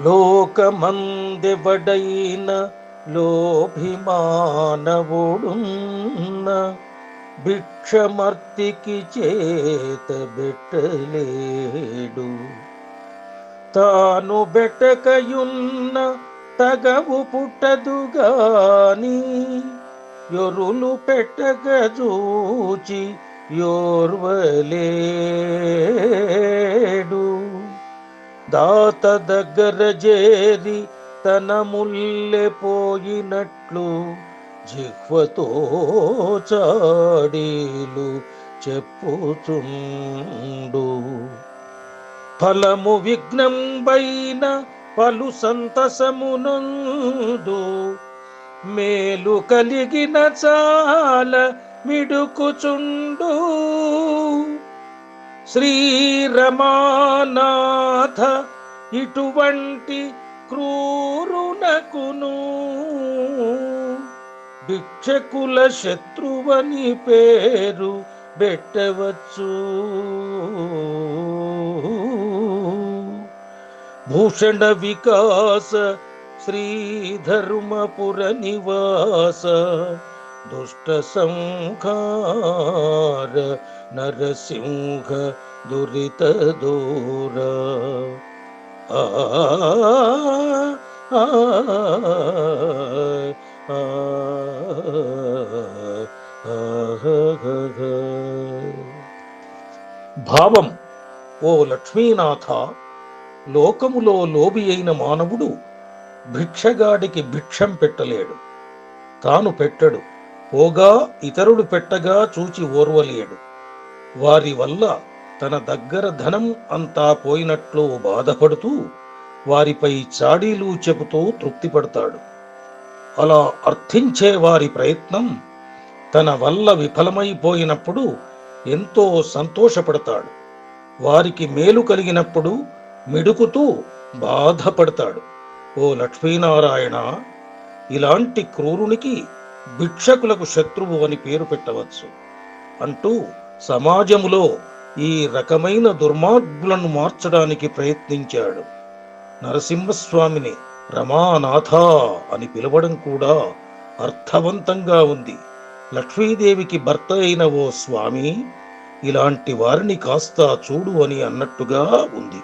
లోకమందెవడైన లోభిమానవుడున్న భిక్షమర్తికి చేత బెట్టలేడు. తాను బెటకయున్న తగవు పుట్టదుగాని యొరులు పెట్టక చూచి యోర్వలేడు. దాత దగ్గర చేరి తన ముల్లె పోయినట్లు జిహ్వతో చాడీలు చెప్పుచుండు. ఫలము విఘ్నంబైన పలు సంతసమునందు మేలు కలిగిన చాల మిడుకుచుండు. శ్రీరమానాథ ఇటువంటి క్రూరునకును భిక్షకుల శత్రువని పేరు పెట్టవచ్చు. భూషణ వికాస శ్రీధర్మపుర నివాస దుష్ట సంహార నరసింహ దురిత దూర ఆ ఆ, భావం ఓ లక్ష్మీనాథ లోకములో లోబి అయిన మానవుడు భిక్షగాడికి భిక్షం పెట్టలేడు. తాను పెట్టడు. పోగా ఇతరుడు పెట్టగా చూచి ఓర్వలేడు. వారి వల్ల తన దగ్గర ధనం అంతా పోయినట్లు బాధపడుతూ వారిపై చాడీలు చెబుతూ తృప్తిపడతాడు. అలా అర్థించే వారి ప్రయత్నం తన వల్ల విఫలమైపోయినప్పుడు ఎంతో సంతోషపడతాడు. వారికి మేలు కలిగినప్పుడు మిడుకుతూ బాధపడతాడు. ఓ లక్ష్మీనారాయణ ఇలాంటి క్రూరునికి భిక్షకులకు శత్రువు అని పేరు పెట్టవచ్చు. అంటూ సమాజములో ఈ రకమైన దుర్మార్గులను మార్చడానికి ప్రయత్నించాడు. నరసింహస్వామిని రమానాథ అని పిలవడం కూడా అర్థవంతంగా ఉంది. లక్ష్మీదేవికి భర్త అయిన ఓ స్వామి ఇలాంటి వారిని కాస్త చూడు అని అన్నట్టుగా ఉంది.